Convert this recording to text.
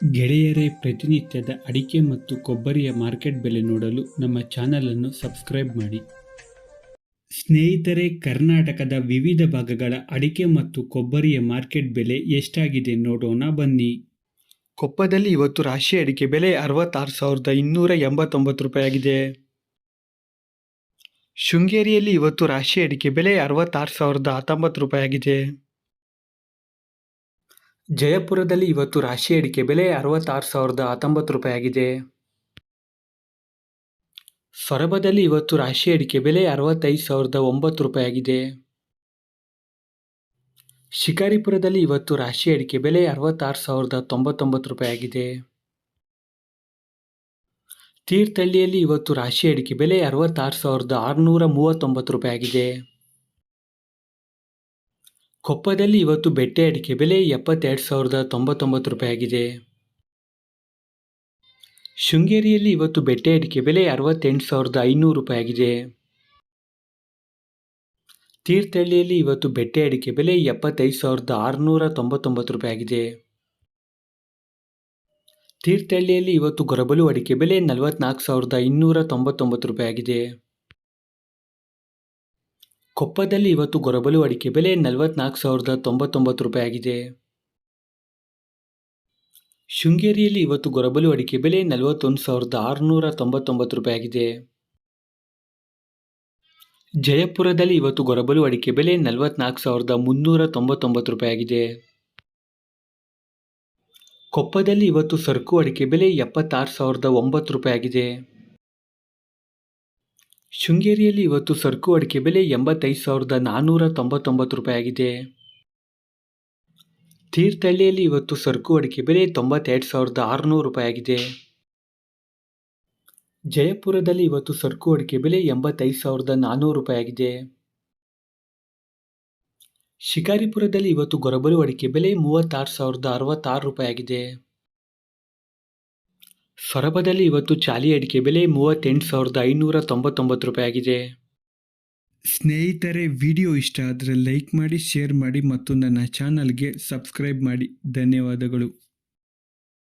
ಗೆಳೆಯರೇ, ಪ್ರತಿನಿತ್ಯದ ಅಡಿಕೆ ಮತ್ತು ಕೊಬ್ಬರಿಯ ಮಾರ್ಕೆಟ್ ಬೆಲೆ ನೋಡಲು ನಮ್ಮ ಚಾನಲನ್ನು ಸಬ್ಸ್ಕ್ರೈಬ್ ಮಾಡಿ. ಸ್ನೇಹಿತರೆ, ಕರ್ನಾಟಕದ ವಿವಿಧ ಭಾಗಗಳ ಅಡಿಕೆ ಮತ್ತು ಕೊಬ್ಬರಿಯ ಮಾರ್ಕೆಟ್ ಬೆಲೆ ಎಷ್ಟಾಗಿದೆ ನೋಡೋಣ ಬನ್ನಿ. ಕೊಪ್ಪದಲ್ಲಿ ಇವತ್ತು ರಾಶಿ ಅಡಿಕೆ ಬೆಲೆ ಅರವತ್ತಾರು ಸಾವಿರದ ಇನ್ನೂರ ಎಂಬತ್ತೊಂಬತ್ತು ರೂಪಾಯಿ ಆಗಿದೆ ಶೃಂಗೇರಿಯಲ್ಲಿ ಇವತ್ತು ರಾಶಿ ಅಡಿಕೆ ಬೆಲೆ ಅರವತ್ತಾರು ಸಾವಿರದ ಹತ್ತೊಂಬತ್ತು ರೂಪಾಯಿ ಆಗಿದೆ ಜಯಪುರದಲ್ಲಿ ಇವತ್ತು ರಾಶಿ ಅಡಿಕೆ ಬೆಲೆ ಅರವತ್ತಾರು ಸಾವಿರದ ಹತ್ತೊಂಬತ್ತು ರೂಪಾಯಿ ಆಗಿದೆ ಸೊರಬದಲ್ಲಿ ಇವತ್ತು ರಾಶಿ ಅಡಿಕೆ ಬೆಲೆ ಅರವತ್ತೈದು ಸಾವಿರದ ಒಂಬತ್ತು ರೂಪಾಯಿ ಆಗಿದೆ ಶಿಕಾರಿಪುರದಲ್ಲಿ ಇವತ್ತು ರಾಶಿ ಅಡಿಕೆ ಬೆಲೆ ಅರವತ್ತಾರು ಸಾವಿರದ ತೊಂಬತ್ತೊಂಬತ್ತು ರೂಪಾಯಿ ಆಗಿದೆ ತೀರ್ಥಹಳ್ಳಿಯಲ್ಲಿ ಇವತ್ತು ರಾಶಿ ಅಡಿಕೆ ಬೆಲೆ ಅರವತ್ತಾರು ಸಾವಿರದ ಆರುನೂರ ಮೂವತ್ತೊಂಬತ್ತು ರೂಪಾಯಿ ಆಗಿದೆ ಕೊಪ್ಪದಲ್ಲಿ ಇವತ್ತು ಬೆಟ್ಟೆ ಅಡಿಕೆ ಬೆಲೆ ಎಪ್ಪತ್ತೆರಡು ಸಾವಿರದ ತೊಂಬತ್ತೊಂಬತ್ತು ರೂಪಾಯಿ ಆಗಿದೆ. ಶೃಂಗೇರಿಯಲ್ಲಿ ಇವತ್ತು ಬೆಟ್ಟೆ ಅಡಿಕೆ ಬೆಲೆ ಅರವತ್ತೆಂಟು ಸಾವಿರದ ಐನೂರು ರೂಪಾಯಿ ಆಗಿದೆ. ತೀರ್ಥಹಳ್ಳಿಯಲ್ಲಿ ಇವತ್ತು ಬೆಟ್ಟೆ ಅಡಿಕೆ ಬೆಲೆ ಎಪ್ಪತ್ತೈದು ಸಾವಿರದ ಆರುನೂರ ತೊಂಬತ್ತೊಂಬತ್ತು ರೂಪಾಯಿ ಆಗಿದೆ. ತೀರ್ಥಹಳ್ಳಿಯಲ್ಲಿ ಇವತ್ತು ಗೊರಬಲು ಅಡಿಕೆ ಬೆಲೆ ನಲವತ್ನಾಲ್ಕು ಸಾವಿರದ ಇನ್ನೂರ ತೊಂಬತ್ತೊಂಬತ್ತು ರೂಪಾಯಿ ಆಗಿದೆ. ಕೊಪ್ಪದಲ್ಲಿ ಇವತ್ತು ಗೊರಬಲು ಅಡಿಕೆ ಬೆಲೆ ನಲವತ್ನಾಲ್ಕು ಸಾವಿರದ ತೊಂಬತ್ತೊಂಬತ್ತು ರೂಪಾಯಿ ಆಗಿದೆ. ಶೃಂಗೇರಿಯಲ್ಲಿ ಇವತ್ತು ಗೊರಬಲು ಅಡಿಕೆ ಬೆಲೆ ನಲವತ್ತೊಂದು ಸಾವಿರದ ಆರುನೂರ ತೊಂಬತ್ತೊಂಬತ್ತು ರೂಪಾಯಿ ಆಗಿದೆ. ಜಯಪುರದಲ್ಲಿ ಇವತ್ತು ಗೊರಬಲು ಅಡಿಕೆ ಬೆಲೆ ನಲವತ್ನಾಲ್ಕು ಸಾವಿರದ ಮುನ್ನೂರ ತೊಂಬತ್ತೊಂಬತ್ತು ರೂಪಾಯಿ ಆಗಿದೆ. ಕೊಪ್ಪದಲ್ಲಿ ಇವತ್ತು ಸರಕು ಅಡಿಕೆ ಬೆಲೆ ಎಪ್ಪತ್ತಾರು ಸಾವಿರದ ಒಂಬತ್ತು ರೂಪಾಯಿ ಆಗಿದೆ. ಶೃಂಗೇರಿಯಲ್ಲಿ ಇವತ್ತು ಸರಕು ಅಡಿಕೆ ಬೆಲೆ ಎಂಬತ್ತೈದು ಸಾವಿರದ ನಾನ್ನೂರ ತೊಂಬತ್ತೊಂಬತ್ತು ರೂಪಾಯಿ ಆಗಿದೆ. ತೀರ್ಥಹಳ್ಳಿಯಲ್ಲಿ ಇವತ್ತು ಸರಕು ಅಡಿಕೆ ಬೆಲೆ ತೊಂಬತ್ತೆರಡು ಸಾವಿರದ ಆರುನೂರು ರೂಪಾಯಿ ಆಗಿದೆ. ಜಯಪುರದಲ್ಲಿ ಇವತ್ತು ಸರಕು ಅಡಿಕೆ ಬೆಲೆ ಎಂಬತ್ತೈದು ಸಾವಿರದ ನಾನ್ನೂರು ರೂಪಾಯಿ ಆಗಿದೆ. ಶಿಕಾರಿಪುರದಲ್ಲಿ ಇವತ್ತು ಗೊರಬಲು ಅಡಿಕೆ ಬೆಲೆ ಮೂವತ್ತಾರು ಸಾವಿರದ ಅರವತ್ತಾರು ರೂಪಾಯಿ ಆಗಿದೆ. ಸೊರಬದಲ್ಲಿ ಇವತ್ತು ಚಾಲಿ ಅಡಿಕೆ ಬೆಲೆ ಮೂವತ್ತೆಂಟು ಸಾವಿರದ ಐನೂರ ತೊಂಬತ್ತೊಂಬತ್ತು ರೂಪಾಯಿ ಆಗಿದೆ. ಸ್ನೇಹಿತರೆ, ವಿಡಿಯೋ ಇಷ್ಟ ಆದರೆ ಲೈಕ್ ಮಾಡಿ, ಶೇರ್ ಮಾಡಿ ಮತ್ತು ನನ್ನ ಚಾನಲ್ಗೆ ಸಬ್ಸ್ಕ್ರೈಬ್ ಮಾಡಿ. ಧನ್ಯವಾದಗಳು.